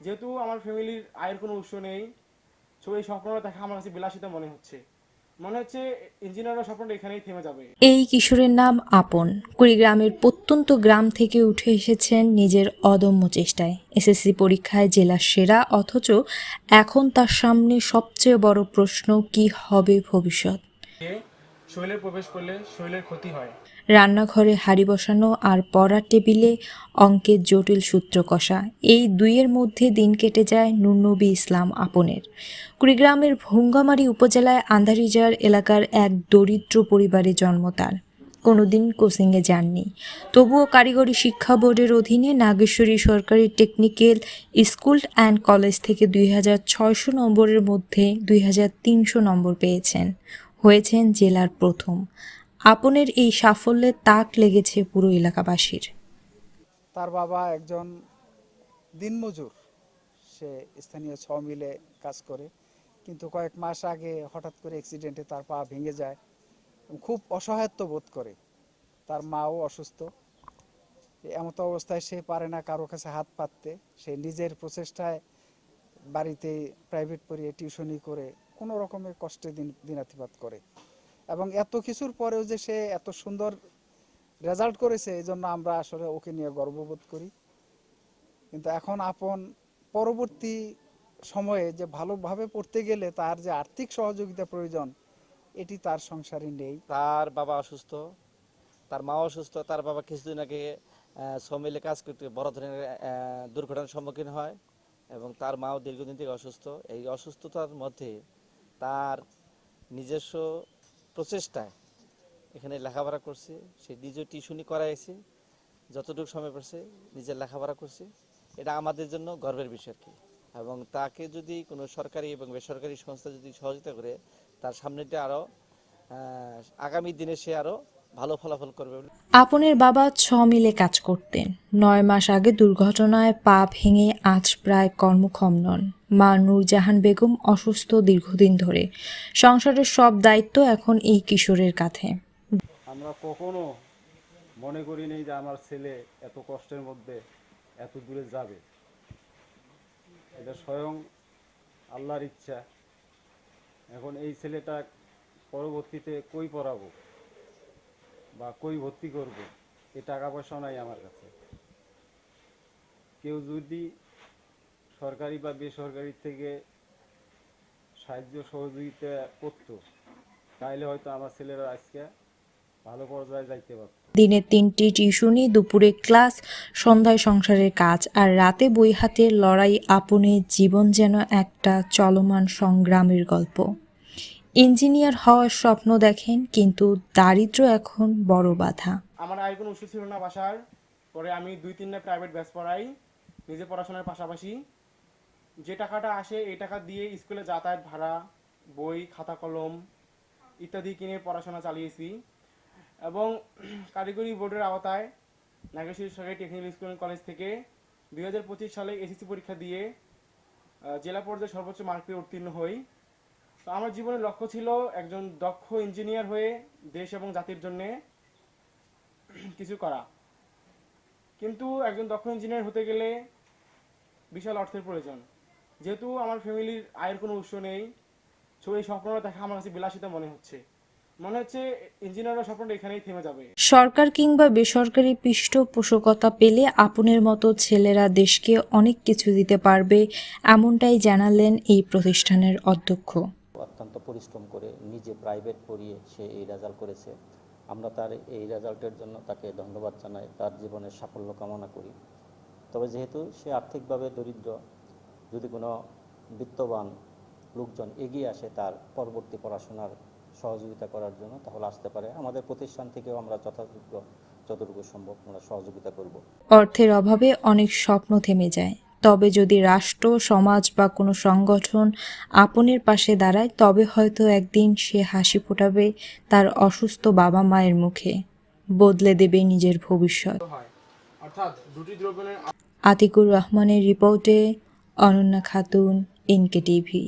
যেহেতু আমার ফ্যামিলির আয়ের কোনো উৎস নেই সো এই স্বপ্নটা দেখা আমার কাছে বিলাসিতা মনে হচ্ছে। মনে হচ্ছে ইঞ্জিনিয়ারের স্বপ্নটা এখানেই থেমে যাবে। এই কিশোরের নাম আপন। কুড়িগ্রামের প্রত্যন্ত গ্রাম থেকে উঠে এসেছেন নিজের অদম্য চেষ্টায়। এসএসসি পরীক্ষায় জেলার সেরা অথচ এখন তার সামনে সবচেয়ে বড় প্রশ্ন কি হবে ভবিষ্যৎ? শৈলে প্রবেশ করলে শৈলের ক্ষতি হয়। রান্নাঘরে হাড়ি বসানো আর পড়ার টেবিলে অঙ্কের জটিল সূত্র কষা, এই দুইয়ের মধ্যে দিন কেটে যায় নুরনবী ইসলাম আপনের। কুড়িগ্রামের ভুঙ্গামারি উপজেলায় আন্ধারিজার এলাকার এক দরিদ্র পরিবারে জন্ম তার। কোনোদিন কোচিংয়ে যাননি। তবুও কারিগরি শিক্ষা বোর্ডের অধীনে নাগেশ্বরী সরকারি টেকনিক্যাল স্কুল অ্যান্ড কলেজ থেকে দুই হাজার ছয়শো নম্বরের মধ্যে দুই হাজার তিনশো নম্বর পেয়েছেন। হয়েছেন জেলার প্রথম। আপনের এই সাফল্যে তাক লেগেছে পুরো এলাকাবাসীর। তার বাবা একজন দিনমজুর। সে স্থানীয় ছ মিলে কাজ করে। কিন্তু কয়েক মাস আগে হঠাৎ করে অ্যাক্সিডেন্টে তার পা ভেঙে যায় খুব অসহায়ত্ব বোধ করে। তার মাও অসুস্থ। এমত অবস্থায় সে পারে না কারও কাছে হাত পাততে। সে নিজের প্রচেষ্টায় বাড়িতে প্রাইভেট পড়িয়ে টিউশনি করে কোনো রকমের কষ্টে দিন দিনাতিপাত করে। এবং এত কিছুর পরেও যে সে এত সুন্দর রেজাল্ট করেছে এই জন্য আমরা আসলে ওকে নিয়ে গর্ববোধ করি। কিন্তু এখন আপন পরবর্তী সময়ে যে ভালোভাবে পড়তে গেলে তার যে আর্থিক সহযোগিতা প্রয়োজন, এটি তার সংসারে নেই। তার বাবা অসুস্থ, তার মা অসুস্থ, তার বাবা কিছুদিন আগে সমিলে কাজ করতে বড় ধরনের দুর্ঘটনার সম্মুখীন হয় এবং তার মাও দীর্ঘদিন থেকে অসুস্থ। এই অসুস্থতার মধ্যে তার নিজস্ব প্রচেষ্টায় এখানে লেখাপড়া করছে, সে নিজে টিউশনি করাইছে, যতটুকু সময় পড়ছে নিজের লেখাপড়া করছে। এটা আমাদের জন্য গর্বের বিষয় কি। এবং তাকে যদি কোনো সরকারি এবং বেসরকারি সংস্থা যদি সহযোগিতা করে, তার সামনেটা আরও আগামী দিনে সে আরও ভালো ফলাফল করবে বলে। আপনের বাবা ছ মিলে কাজ করতেন। নয় মাস আগে দুর্ঘটনায় পা ভেঙে আজ প্রায় কর্মক্ষম নন। মা নূরজাহান বেগম অসুস্থ দীর্ঘদিন ধরে। সংসারের সব দায়িত্ব এখন এই কিশোরের কাঁধে। আমরা কখনো মনে করিনি যে আমার ছেলে এত কষ্টের মধ্যে এত দূরে যাবে। এটা স্বয়ং আল্লাহর ইচ্ছা। এখন এই ছেলেটা পরবর্তীতে কই পড়াবো? বা কই ভর্তি করব এই টাকা পয়সা নাই আমার কাছে। কেউ যদি সরকারি বা বেসরকারি থেকে সাহায্য সহযোগিতা করতো, তাইলে হয়তো আমার ছেলেরা আজকে ভালো পর্যায়ে যাইতে পারত। দিনে তিনটি টিউশনি, দুপুরে ক্লাস, সন্ধ্যায় সংসারের কাজ আর রাতে বই হাতে লড়াই আপনে জীবন যেন একটা চলমান সংগ্রামের গল্প। ইঞ্জিনিয়ার হওয়ার স্বপ্ন দেখেন, কিন্তু দারিদ্র্য এখন বড় বাধা। আমার আয়ের কোনো উৎস ছিল না বাসার। পরে আমি দুই তিনটা প্রাইভেট ব্যাচ পড়াই, নিজে পড়াশোনার পাশাপাশি। যে টাকাটা আসে, এই টাকা দিয়ে স্কুলে যাতায়াত ভাড়া, বই, খাতা কলম ইত্যাদি কিনে পড়াশোনা চালিয়েছি। এবং কারিগরি বোর্ডের আওতায় নাগেশ্বরী সরকারি টেকনিক্যাল স্কুল অ্যান্ড কলেজ থেকে দুই হাজার পঁচিশ সালে এসএসসি পরীক্ষা দিয়ে জেলা পর্যায়ে সর্বোচ্চ মার্ক পেয়ে উত্তীর্ণ হই। আমার জীবনের লক্ষ্য ছিল একজন দক্ষ ইঞ্জিনিয়ার হয়ে দেশ এবং জাতির জন্যে কিছু করা। কিন্তু একজন দক্ষ ইঞ্জিনিয়ার হতে গেলে বিশাল অর্থের প্রয়োজন। যেহেতু আমার ফ্যামিলির আয়ের কোনো উৎস নেই সো এই স্বপ্নটা দেখা আমার কাছে বিলাসিতা মনে হচ্ছে। মনে হচ্ছে ইঞ্জিনিয়ারের স্বপ্নটা এখানেই থেমে যাবে। সরকার কিংবা বেসরকারি পৃষ্ঠপোষকতা পেলে আপনের মতো ছেলেরা দেশকে অনেক কিছু দিতে পারবে, এমনটাই জানালেন এই প্রতিষ্ঠানের অধ্যক্ষ। পরিশ্রম করে নিজে প্রাইভেট পড়িয়ে সে এই রেজাল্ট করেছে। আমরা তার এই রেজাল্টের জন্য তাকে ধন্যবাদ জানাই, তার জীবনের সাফল্য কামনা করি। তবে যেহেতু সে আর্থিকভাবে দরিদ্র, যদি কোনো বিত্তবান লোকজন এগিয়ে আসে তার পরবর্তী পড়াশোনার সহযোগিতা করার জন্য, তাহলে আসতে পারে। আমাদের প্রতিষ্ঠান থেকেও আমরা যথাযোগ্য, যতটুকু সম্ভব আমরা সহযোগিতা করব। অর্থের অভাবে অনেক স্বপ্ন থেমে যায়। তবে যদি রাষ্ট্র সমাজ বা কোনো সংগঠন আপনের পাশে দাঁড়ায় তবে হয়তো একদিন সে হাসি ফোটাবে তার অসুস্থ বাবা মায়ের মুখে। বদলে দেবে নিজের ভবিষ্যৎ। আতিকুর রহমানের রিপোর্টে অনন্যা খাতুন এনকে টিভি